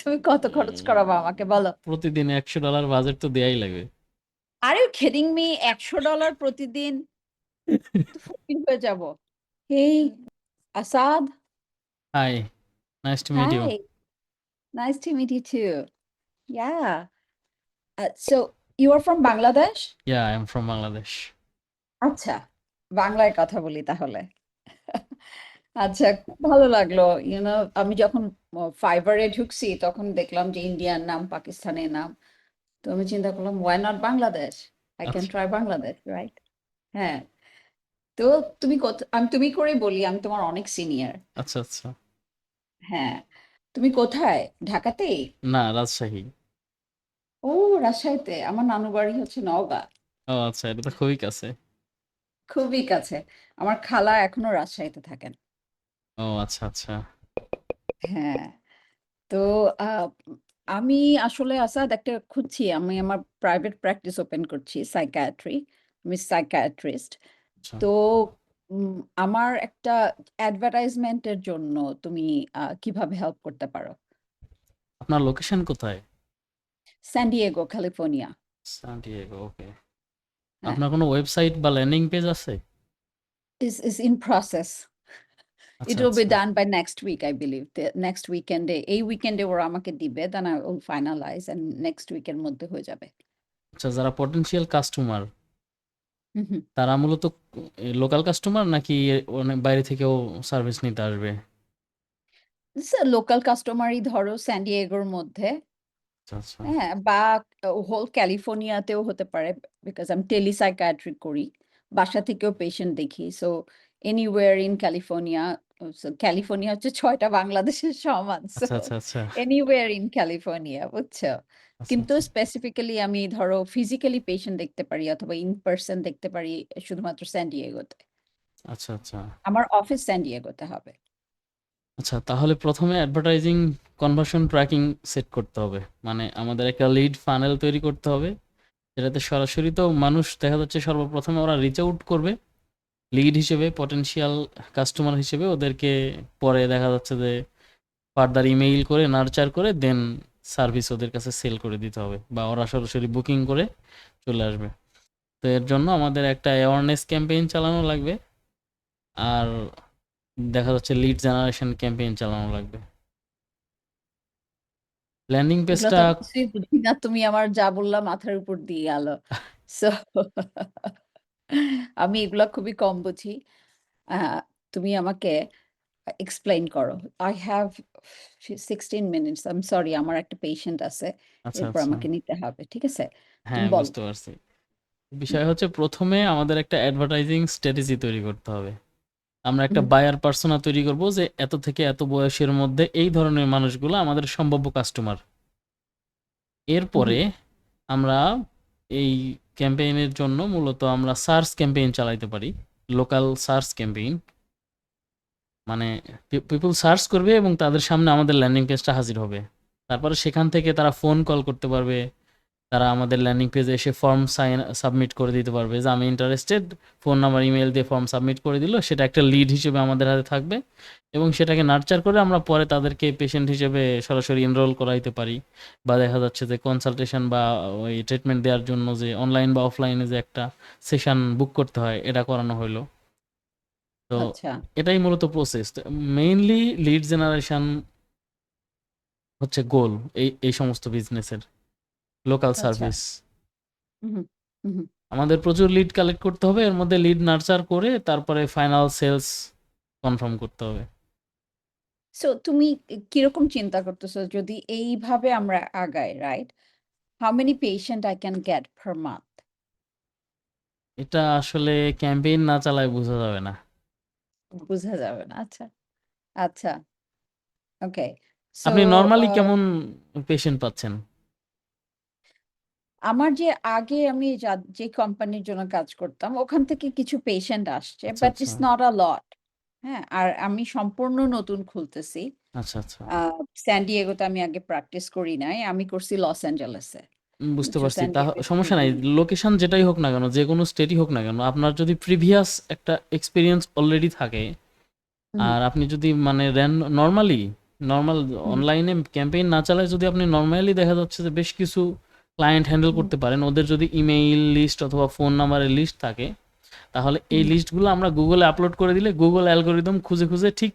তুমি কত খরচ করাবো আমাকে বলো। প্রতিদিন একশো ডলার বাজেট তো দেয়াই লাগবে। আর ইউ কিডিং মি একশো ডলার প্রতিদিন? হয়ে যাব। Hey Asad? Hi nice to meet you to meet you too. Yeah. Uh, so you are from Bangladesh? Yeah I am from Bangladesh আচ্ছা বাংলায় কথা বলি তাহলে। আচ্ছা খুব ভালো লাগল। ইউনো আমি যখন ফাইবারে ঢুকছি তখন দেখলাম যে ইন্ডিয়ার নাম পাকিস্তানের নাম। তো আমি চিন্তা করলাম why not Bangladesh I can. Try Bangladesh right হ্যাঁ। তো তুমি কত আমি তুমি করে বলি আমি তোমার অনেক সিনিয়র আচ্ছা আচ্ছা। হ্যাঁ। তুমি কোথায়? ঢাকাতেই? না রাজশাহী। ও রাজশাহীতে। আমার নানু বাড়ি হচ্ছে নওগাঁ। ও আচ্ছা এটা তো খুবই কাছে। খুবই কাছে। আমার খালা এখনও রাজশাহীতে থাকেন। ও আচ্ছা আচ্ছা। হ্যাঁ তো আহ, আমি আসলে আসাদ একটা খুঁজছি। আমি আমার প্রাইভেট প্র্যাকটিস ওপেন করছি সাইকিয়াট্রি আমি সাইকিয়াট্রিস্ট আচ্ছা। তো উম, আমার একটা অ্যাডভার্টাইজমেন্টের জন্য তুমি আহ, কীভাবে হেল্প করতে পারো? আপনার লোকেশন কোথায়? San Diego California San Diego okay হ্যাঁ। আপনার কোনো ওয়েবসাইট বা ল্যান্ডিং পেজ আছে? Is is in process আচ্ছা it will be done by next week i believe. The next weekend এই উইকেন্ডে ওরা আমাকে দিবে then i will finalize and next week-এর মধ্যে হয়ে যাবে। আচ্ছা যারা পটেনশিয়াল কাস্টমার হুম তারা মূলত লোকাল কাস্টমার নাকি অনেক বাইরে থেকেও সার্ভিস নিতে আসবে? লোকাল কাস্টমারই ধরো স্যান ডিয়েগোর মধ্যে। আচ্ছা আচ্ছা। হ্যাঁ বা হোল ক্যালিফোর্নিয়াতেও হতে পারে বিকজ আমি টেলিসাইকায়াট্রি করি। বাসা থেকেও পেশেন্ট দেখি so anywhere in California California হচ্ছে ছয়টা বাংলাদেশের সমান আচ্ছা আচ্ছা আচ্ছা। এনিওয়ার ইন ক্যালিফোর্নিয়া বুঝছ? আচ্ছা কিন্তু আচ্ছা। স্পেসিফিক্যালি আমি ধরো ফিজিক্যালি পেশেন্ট দেখতে পারি অথবা ইন পার্সন দেখতে পারি শুধুমাত্র স্যান ডিয়েগোতে আচ্ছা আচ্ছা। আমার অফিস স্যান ডিয়েগোতে হবে। আচ্ছা তাহলে প্রথমে অ্যাডভার্টাইজিং কনভার্সন ট্র্যাকিং সেট করতে হবে। মানে আমাদের একটা লিড ফানেল তৈরি করতে হবে। যেটাতে সরাসরি তো মানুষ দেখা যাচ্ছে সর্বপ্রথমে ওরা রিচ আউট করবে। লিড হিসেবে পটেনশিয়াল কাস্টমার হিসেবে ওদেরকে পরে দেখা যাচ্ছে যে ফার্দার ইমেইল করে নার্চার করে দেন সার্ভিস ওদের কাছে সেল করে দিতে হবে বা ওরা সরাসরি বুকিং করে চলে আসবে। তো এর জন্য আমাদের একটা অ্যাওয়ারনেস ক্যাম্পেইন চালানো লাগবে আর দেখা যাচ্ছে লিড জেনারেশন ক্যাম্পেইন চালানো লাগবে। ল্যান্ডিং পেজটা তুমি আমার যা বললা মাথার উপর দিয়ে গেল সো আমি এগুলা খুবই কম বুঝি। তুমি আমাকে এক্সপ্লেইন করো। I have sixteen minutes I am sorry আমার একটা পেশেন্ট আছে আচ্ছা এরপর আচ্ছা। আমাকে নিতে হবে ঠিক আছে? হ্যাঁ তুমি বলো। বুঝতে পারছি। বিষয় হচ্ছে প্রথমে আমাদের একটা অ্যাডভার্টাইজিং স্ট্র্যাটেজি তৈরি করতে হবে। আমরা একটা হুম। বায়ার পার্সোনা তৈরি করব যে এত থেকে এত বয়সের মধ্যে এই ধরনের মানুষগুলো আমাদের সম্ভাব্য কাস্টমার হুম। এরপরে আমরা এই ক্যাম্পেইনের জন্য মূলত আমরা সার্চ ক্যাম্পেইন চালাইতে পারি লোকাল সার্চ ক্যাম্পেইন মানে পিপল সার্চ করবে এবং তাদের সামনে আমাদের ল্যান্ডিং পেজটা হাজির হবে। তারপরে সেখান থেকে তারা ফোন কল করতে পারবে। তারা আমাদের ল্যান্ডিং পেজে এসে ফর্ম সাইন সাবমিট করে দিতে পারবে। যে আমি ইন্টারেস্টেড ফোন নাম্বার ইমেল দিয়ে ফর্ম সাবমিট করে দিল সেটা একটা লিড হিসেবে আমাদের হাতে থাকবে এবং সেটাকে নার্চার করে আমরা পরে তাদেরকে পেশেন্ট হিসেবে সরাসরি এনরোল করাইতে পারি। বা দেখা যাচ্ছে যে কনসালটেশন বা ওই ট্রিটমেন্ট দেওয়ার জন্য যে অনলাইন বা অফলাইনে যে একটা সেশন বুক করতে হয় এটা করানো হলো তো আচ্ছা। এটাই মূলত প্রসেস মেইনলি লিড জেনারেশন হচ্ছে গোল এই এই সমস্ত বিজনেসের লোকাল আচ্ছা। সার্ভিস আমাদের প্রচুর লিড কালেক্ট করতে হবে এর মধ্যে লিড নার্চার করে তারপরে ফাইনাল সেলস কনফার্ম করতে হবে। সো তুমি কীরকম চিন্তা করতেছো? যদি এইভাবে আমরা আগাই right how many patient I can get per month এটা আসলে ক্যাম্পেইন না চালায় বোঝা যাবে না। বোঝা যাবে না আচ্ছা। আচ্ছা। ওকে আপনি নরমালি কেমন পেশেন্ট পাচ্ছেন? আমার যে আগে আমি যে কোম্পানির জন্য কাজ করতাম ওখান থেকে কিছু পেশেন্ট আসছে আচ্ছা বাট আচ্ছা। ইটস নট আ লট হ্যাঁ? আর আমি সম্পূর্ণ নতুন খুলতেছি। আচ্ছা আচ্ছা। স্যান ডিয়েগোতে আমি আগে প্র্যাকটিস করি নাই আমি করছি লস অ্যাঞ্জেলেসে বুঝতে পারছি। তা সমস্যা নাই লোকেশন যেটাই হোক না কেন যে কোনো স্টেটই হোক না কেন আপনার যদি প্রিভিয়াস একটা এক্সপিরিয়েন্স অলরেডি থাকে আর আপনি যদি মানে নর্মালি নরমাল অনলাইনে ক্যাম্পেইন না চালায় যদি আপনি নর্মালি দেখা যাচ্ছে যে বেশ কিছু ক্লায়েন্ট হ্যান্ডেল করতে পারেন ওদের যদি ইমেইল লিস্ট অথবা ফোন নাম্বারের লিস্ট থাকে তাহলে এই লিস্টগুলো আমরা গুগলে আপলোড করে দিলে গুগল অ্যালগোরিদম খুঁজে খুঁজে ঠিক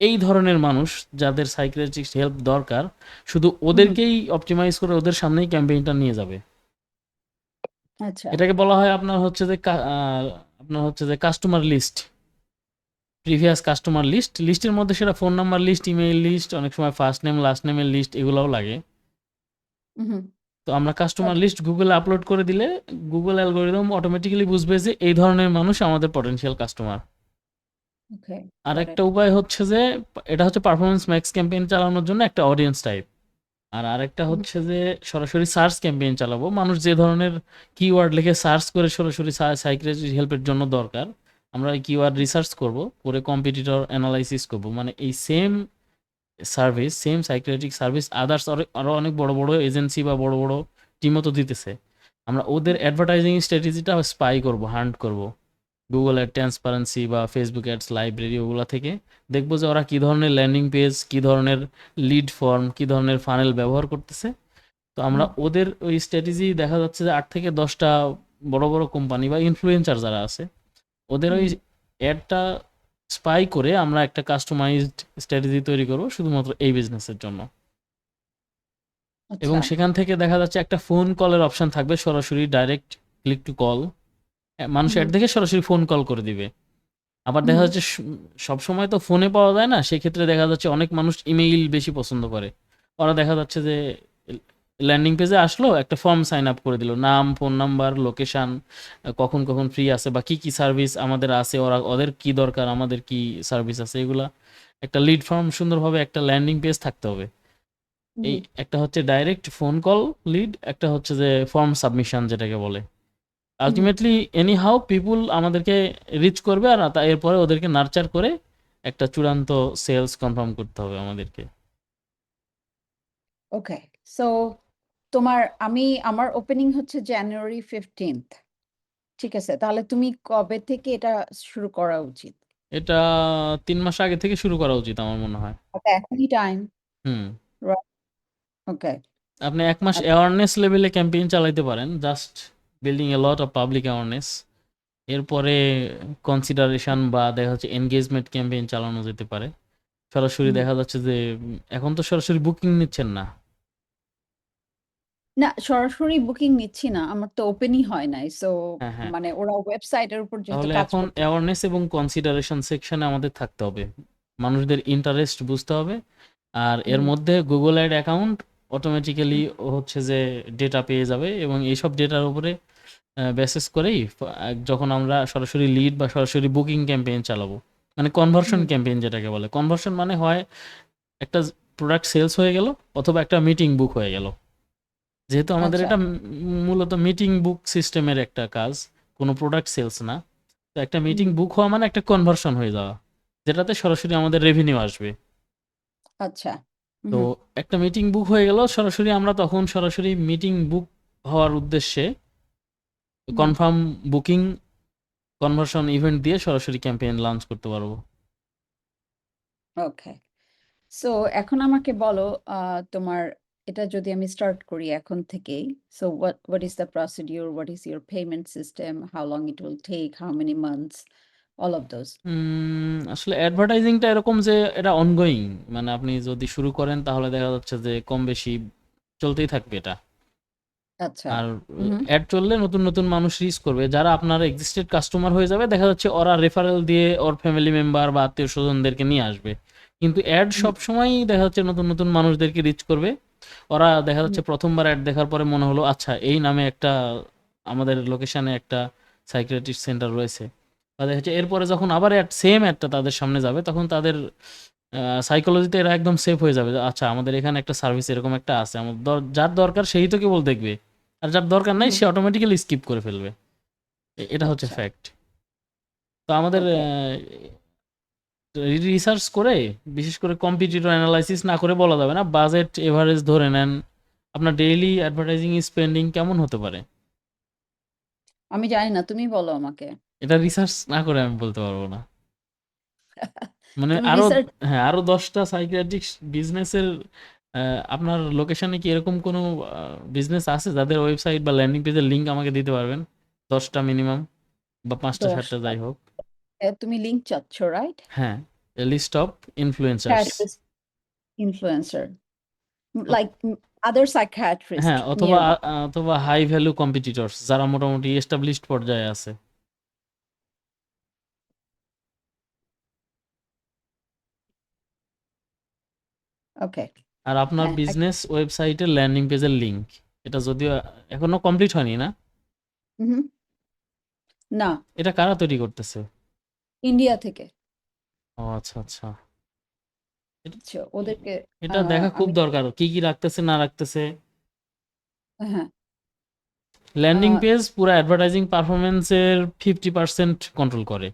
এই ধরনের মানুষ যাদের সাইকিয়াট্রিস্ট হেল্প দরকার শুধু ওদেরকেই অপটিমাইজ করে ওদের সামনেই ক্যাম্পেইনটা নিয়ে যাবে। আচ্ছা। এটাকে বলা হয় আপনার হচ্ছে যে আপনার হচ্ছে যে customer list previous customer list লিস্টের মধ্যে সেটা phone number list email list অনেক সময় ফার্স্ট নেম লাস্ট নেমের লিস্ট এগুলোও লাগে। হুম। তো আমরা কাস্টমার লিস্ট গুগলে আপলোড করে দিলে গুগল অ্যালগোরিদম অটোমেটিক্যালি বুঝবে যে এই ধরনের মানুষ আমাদের পটেনশিয়াল কাস্টমার আর একটা উপায় হচ্ছে যে এটা হচ্ছে পারফরমেন্স ম্যাক্স ক্যাম্পেইন চালানোর জন্য একটা অডিয়েন্স টাইপ আর আরেকটা। হচ্ছে যে সরাসরি সার্চ ক্যাম্পেইন চালাবো। মানুষ যে ধরনের কিওয়ার্ড লিখে সার্চ করে সরাসরি সাইকিয়াট্রিস্ট হেল্পের জন্য দরকার আমরা কিওয়ার্ড রিসার্চ করব করে কম্পিটিটর অ্যানালাইসিস করব। মানে এই same service same psychiatric service others আরও অনেক বড় বড় এজেন্সি বা বড় বড় টিমও তো দিতেছে। আমরা ওদের অ্যাডভার্টাইজিং স্ট্র্যাটেজিটা স্পাই করব হান্ট করব। গুগল অ্যাড ট্রান্সপারেন্সি বা ফেসবুক অ্যাডস লাইব্রেরি ওগুলো থেকে দেখব যে ওরা কী ধরনের ল্যান্ডিং পেজ কী ধরনের লিড ফর্ম কী ধরনের ফানেল ব্যবহার করতেছে। তো আমরা ওদের ওই স্ট্র্যাটেজি দেখা যাচ্ছে যে আট থেকে দশটা বড় বড় কোম্পানি বা ইনফ্লুয়েন্সার যারা আছে ওদের ওই। অ্যাডটা স্পাই করে আমরা একটা কাস্টমাইজড স্ট্র্যাটেজি তৈরি করব শুধুমাত্র এই বিজনেসের জন্য। এবং আচ্ছা। সেখান থেকে দেখা যাচ্ছে একটা ফোন কলের অপশন থাকবে সরাসরি ডাইরেক্ট ক্লিক টু কল মানুষ। অ্যাড দেখে সরাসরি ফোন কল করে দিবে। আবার দেখা যাচ্ছে সব সময় তো ফোনে পাওয়া যায় না সেক্ষেত্রে দেখা যাচ্ছে অনেক মানুষ ইমেইল বেশি পছন্দ করে। ওরা দেখা যাচ্ছে যে ল্যান্ডিং পেজে আসলো একটা ফর্ম সাইন আপ করে দিল। নাম ফোন নাম্বার লোকেশান কখন কখন ফ্রি আছে বা কি কি সার্ভিস আমাদের আছে ওরা ওদের কি দরকার আমাদের কি সার্ভিস আছে এগুলা। একটা লিড ফর্ম সুন্দরভাবে একটা ল্যান্ডিং পেজ থাকতে হবে। এই একটা হচ্ছে ডাইরেক্ট ফোন কল লিড একটা হচ্ছে যে ফর্ম সাবমিশন যেটাকে বলে। আলটিমেটলি এনি হাউ পিপুল আমাদেরকে রিচ করবে আর তা এরপরে ওদেরকে নার্চার করে একটা চূড়ান্ত সেলস কনফার্ম করতে হবে আমাদেরকে। ওকে সো তোমার আমি আমার ওপেনিং হচ্ছে জানুয়ারি ফিফটিন্থ ঠিক আছে তাহলে তুমি কবে থেকে এটা শুরু করা উচিত? এটা তিন মাস আগে থেকে শুরু করা উচিত আমার মনে হয়। ওকে এখনই টাইম হুম। ওকে আপনি এক মাস আচ্ছা। অ্যাওয়ারনেস লেভেলে ক্যাম্পেইন চালাইতে পারেন just building a lot of public awareness এরপরে কনসিডারেশন বা দেখা যাচ্ছে এনগেজমেন্ট ক্যাম্পেইন চালানো যেতে পারে। সরাসরি দেখা যাচ্ছে যে এখন তো সরাসরি বুকিং নিচ্ছেন না। না সরাসরি বুকিং নিচ্ছি না। আমার তো ওপেনই হয় নাই। সো হ্যাঁ, হ্যাঁ। মানে ওরা ওয়েবসাইটের উপর যেহেতু তাহলে কাজ এখন অ্যাওয়ারনেস এবং কনসিডারেশন সেকশনে আমাদের থাকতে হবে। মানুষদের ইন্টারেস্ট বুঝতে হবে। আর এর হুম। মধ্যে গুগল অ্যাড অ্যাকাউন্ট অটোমেটিক্যালি হচ্ছে যে ডেটা পেয়ে যাবে এবং এইসব ডেটার উপরে বেসিস করেই ফ- যখন আমরা সরাসরি লিড বা সরাসরি বুকিং ক্যাম্পেইন চালাবো। মানে কনভার্সন হুম। ক্যাম্পেইন যেটাকে বলে। কনভার্সন মানে হয় একটা প্রোডাক্ট সেলস হয়ে গেল অথবা একটা মিটিং বুক হয়ে গেল। যেহেতু আমাদের আচ্ছা। এটা মূলত মিটিং বুক সিস্টেমের একটা কাজ কোনো প্রোডাক্ট সেলস না। তো একটা মিটিং বুক হওয়া মানে একটা কনভার্সন হয়ে যাওয়া যেটাতে সরাসরি আমাদের রেভিনিউ আসবে। আচ্ছা তো একটা মিটিং বুক হয়ে গেল সরাসরি আমরা তখন সরাসরি মিটিং বুক হওয়ার উদ্দেশ্যে কনফার্ম বুকিং কনভার্সন ইভেন্ট দিয়ে সরাসরি ক্যাম্পেইন লঞ্চ করতে পারব। ওকে সো এখন আমাকে বলো তোমার এটা যদি আমি স্টার্ট করি এখন থেকেই so what what is the procedure what is your payment system how long it will take how many months all of those আসলে অ্যাডভার্টাইজিংটা এরকম যে এটা অনগোয়িং মানে আপনি যদি শুরু করেন তাহলে দেখা যাচ্ছে যে কম বেশি চলতেই থাকবে এটা। আচ্ছা আর অ্যাড চললে নতুন নতুন মানুষ রিচ করবে। যারা আপনার এক্সিস্টেড কাস্টমার হয়ে যাবে দেখা যাচ্ছে ওরা রেফারেল দিয়ে ওর ফ্যামিলি মেম্বার বা আত্মীয় স্বজনদেরকে নিয়ে আসবে। কিন্তু অ্যাড সবসময়ই দেখা যাচ্ছে নতুন নতুন মানুষদেরকে রিচ করবে। ওরা দেখা যাচ্ছে প্রথমবার অ্যাড দেখার পরে মনে হলো আচ্ছা এই নামে একটা আমাদের লোকেশনে একটা সাইকিয়াট্রিস্ট সেন্টার রয়েছে। বা দেখা যাচ্ছে এরপরে যখন আবার অ্যাড সেম অ্যাডটা তাদের সামনে যাবে তখন তাদের সাইকোলজিতে এরা একদম সেফ হয়ে যাবে আচ্ছা আমাদের এখানে একটা সার্ভিস এরকম একটা আছে আমার যার দরকার সেই তো কেবল দেখবে। আর যার দরকার নাই সে অটোমেটিক্যালি স্কিপ করে ফেলবে। এটা হচ্ছে আচ্ছা। ফ্যাক্ট তো আমাদের. রিসার্চ করে বিশেষ করে কম্পিটিটর অ্যানালাইসিস না করে বলা যাবে না বাজেট এভারেজ ধরে নেন আপনার ডেইলি অ্যাডভার্টাইজিং স্পেন্ডিং কেমন হতে পারে? আমি জানি না তুমি বলো আমাকে। এটা রিসার্চ না করে আমি বলতে পারব না। মানে আরও হ্যাঁ আরও দশটা সাইকিয়াট্রিক বিজনেসের আপনার লোকেশনে কি এরকম কোনো বিজনেস আছে যাদের ওয়েবসাইট বা ল্যান্ডিং পেজের লিঙ্ক আমাকে দিতে পারবেন? দশটা মিনিমাম বা পাঁচটা সাতটা যাই হোক। তুমি লিঙ্ক চাচ্ছ রাইট হ্যাঁ list of influencers influencer like other psychiatrist হ্যাঁ অথবা আ- অথবা হাই ভ্যালু কম্পিটিটরস যারা মোটামুটি এস্টাবলিশড পর্যায়ে আছে। ওকে আর আপনার হ্যাঁ এক- বিজনেস ওয়েবসাইটের ল্যান্ডিং পেজের লিংক এটা যদিও এখনও কমপ্লিট হয়নি না? হুম না। এটা কারা তৈরি করতেছে? ইন্ডিয়া থেকে। ও আচ্ছা আচ্ছা। এটা আচ্ছা, ওদেরকে এটা আহ, দেখা খুব আমি দরকার। কি কি রাখতেছে না রাখতেছে হ্যাঁ। ল্যান্ডিং আহ, পেজ পুরো অ্যাডভার্টাইজিং পারফরমেন্সের ফিফটি পার্সেন্ট কন্ট্রোল করে।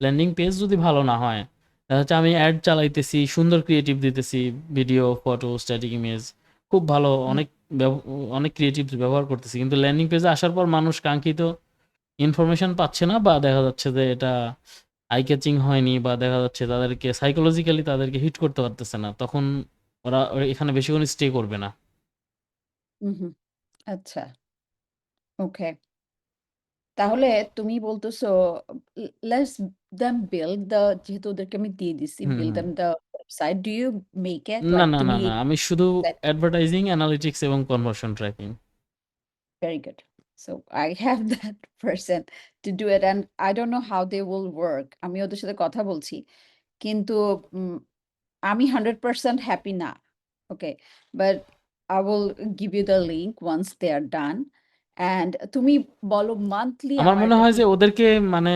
ল্যান্ডিং পেজ যদি ভালো না হয় দেখা যাচ্ছে আমি অ্যাড চালাইতেছি সুন্দর ক্রিয়েটিভ দিতেছি ভিডিও ফটো স্ট্যাটিক ইমেজ খুব ভালো হুম, অনেক ব্যব- অনেক ক্রিয়েটিভ ব্যবহার করতেছি। কিন্তু ল্যান্ডিং পেজে আসার পর মানুষ কাঙ্ক্ষিত ইনফরমেশন পাচ্ছে না বা দেখা যাচ্ছে যে এটা আই ক্যাচিং হয়নি বা দেখা যাচ্ছে তাদেরকে সাইকোলজিক্যালি তাদেরকে হিট করতে পারতেছে না তখন ওরা এখানে বেশিক্ষণ স্টে করবে না। হুম আচ্ছা ওকে তাহলে তুমি বলতেছো লেটস দেম বিল্ড দ্য যেহেতু ওদেরকে আমি দিয়ে দিছি হুম build them the website do you make it না লাইক না না তুমি না আমি শুধু অ্যাডভার্টাইজিং অ্যানালিটিক্স এবং conversion tracking very good so I have that person. To do it and I don't know how they will work. আমি ওদের সাথে কথা বলছি কিন্তু আমি হান্ড্রেড পার্সেন্ট হ্যাপি না okay but I will give you the link once they are done and তুমি বলো মান্থলি আমার মনে হয় যে ওদেরকে মানে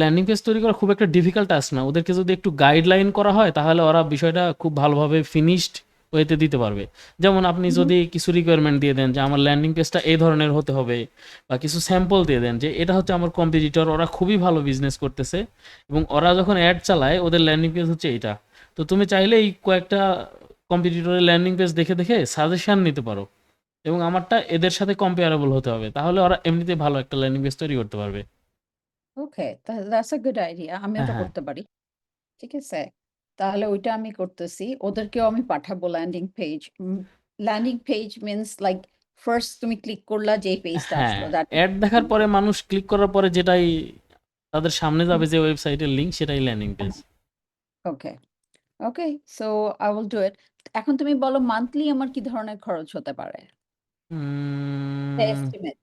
ল্যান্ডিং পেজ তৈরি করা খুব একটা ডিফিকাল্ট টাস্ক না। ওদেরকে যদি একটু গাইডলাইন করা হয় তাহলে ওরা বিষয়টা খুব ভালোভাবে ফিনিশড ওয়েতে দিতে পারবে। যেমন আপনি যদি কিছু রিকোয়ারমেন্ট দিয়ে দেন যে আমার ল্যান্ডিং পেজটা এই ধরনের হতে হবে বা কিছু স্যাম্পল দিয়ে দেন যে এটা হচ্ছে আমার কম্পিটিটর ওরা খুবই ভালো বিজনেস করতেছে এবং ওরা যখন অ্যাড চালায় ওদের ল্যান্ডিং পেজ হচ্ছে এটা তো তুমি চাইলে এই কয়েকটা কম্পিটিটরের ল্যান্ডিং পেজ দেখে দেখে সাজেশন নিতে পারো এবং আমারটা এদের সাথে কম্পেয়ারেবল হতে হবে। তাহলে ওরা এমনিতে ভালো একটা ল্যান্ডিং পেজ তৈরি করতে পারবে। Okay that's a good idea আমি হ্যাঁ। করতে পারি। ঠিক আছে? তাহলে ওইটা আমি করতেছি। ওদেরকেও আমি পাঠাবো landing page landing page means like first তুমি ক্লিক করলা যে পেজটা হ্যাঁ আসলো দ্যাট অ্যাড দেখার পরে মানুষ ক্লিক করার পরে যেটাই তাদের সামনে যাবে যে ওয়েবসাইটের লিংক সেটাই landing page okay okay so I will do it এখন তুমি বলো মান্থলি আমার কি ধরনের খরচ হতে পারে? এস্টিমেট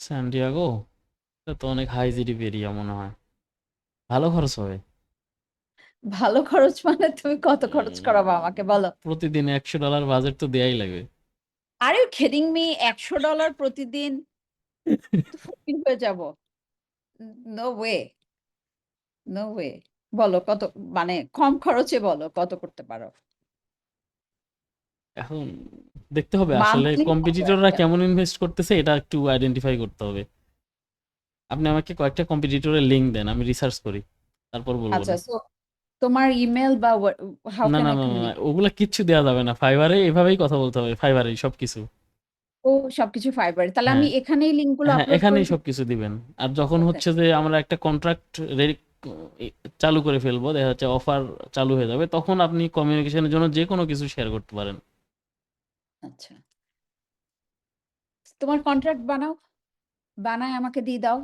স্যান্ডিয়াগো এটা তো অনেক হাই জিডিপি এরিয়া মনে হয়। ভালো খরচ হবে। ভালো খরচ মানে তুমি কত খরচ করাবো আমাকে বলো। প্রতিদিন একশো ডলার বাজেট তো দেয়াই লাগবে আর ইউ কিডিং মি একশো ডলার প্রতিদিন? ফকির হয়ে যাব। নো ওয়ে নো ওয়ে বলো কত মানে কম খরচে বলো কত করতে পারো? এখন দেখতে হবে আসলে কম্পিটিটররা কেমন ইনভেস্ট করতেছে এটা একটু আইডেন্টিফাই করতে হবে। আপনি আমাকে কয়েকটা কম্পিটিটরের লিংক দেন আমি রিসার্চ করি তারপর বলব আচ্ছা তোমার ইমেল বা হাউ না না না না ওগুলা কিচ্ছু দেওয়া যাবে না। ফাইবারে এভাবেই কথা বলতে হবে ফাইবারে সবকিছু। ও সবকিছু ফাইবারে তাহলে আমি হ্যাঁ এখানেই লিঙ্কগুলো হ্যাঁ আপলোড এখানেই সবকিছু দিবেন। আর যখন ওকে হচ্ছে যে আমরা একটা কন্ট্রাক্ট চালু করে ফেলব দেখা যাচ্ছে অফার চালু হয়ে যাবে তখন আপনি কমিউনিকেশনের জন্য যে কোনো কিছু শেয়ার করতে পারেন। আচ্ছা। তোমার কন্ট্রাক্ট বানাও বানায় আমাকে দিয়ে দাও।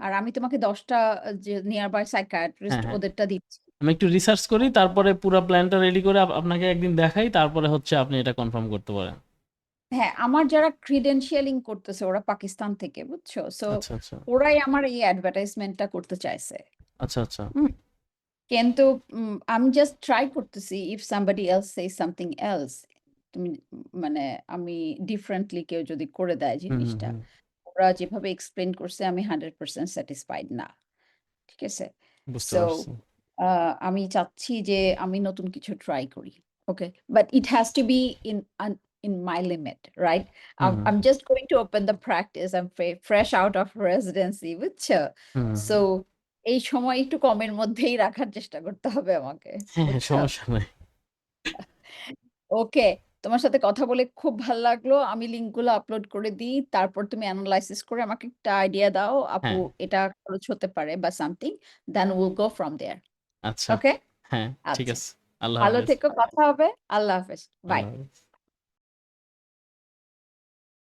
আর আমি তোমাকে দশটা যে নিয়ার বাই সাইকিয়াট্রিস্ট ওদেরটা দিচ্ছি। আমি একটু রিসার্চ করি তারপরে পুরো প্ল্যানটা রেডি করে আপনাকে একদিন দেখাই তারপরে হচ্ছে আপনি এটা কনফার্ম করতে পারেন। হ্যাঁ আমার যারা ক্রিডেন্সিয়ালিং করতেছে ওরা পাকিস্তান থেকে বুঝছ? সো আচ্ছা আচ্ছা। ওরাই আমার এই অ্যাডভার্টাইজমেন্টটা করতে চাইছে। আচ্ছা আচ্ছা। কিন্তু আমি জাস্ট ট্রাই করতেছি if somebody else say something else তুমি মানে আমি ডিফারেন্টলি কেউ যদি করে দেয় জিনিসটা ওরা যেভাবে এক্সপ্লেন করছে আমি হান্ড্রেড পার্সেন্ট স্যাটিসফাইড না। ঠিক আছে? বুঝতে সো আমি চাচ্ছি যে আমি নতুন কিছু ট্রাই করি okay but it has to be in in my limit, right? I'm, hmm I'm just going to open the practice. I'm fre- fresh out of residency, So এই সময় একটু কমের মধ্যেই রাখার চেষ্টা করতে হবে আমাকে হ্যাঁ হ্যাঁ সমস্যা নাই। ওকে তোমার সাথে কথা বলে খুব ভালো লাগল। আমি লিঙ্কগুলো আপলোড করে দিই তারপর তুমি অ্যানালাইসিস করে আমাকে একটা আইডিয়া দাও আপু হ্যাঁ। এটা খরচ হতে পারে বা something then will go from there আচ্ছা। ওকে? হ্যাঁ, ঠিক আচ্ছা। আছে। আল্লাহ ভালো হাফেজ। থেকো, কথা হবে। আল্লাহ হাফেজ। বাই। আল্লাহ হাফেজ।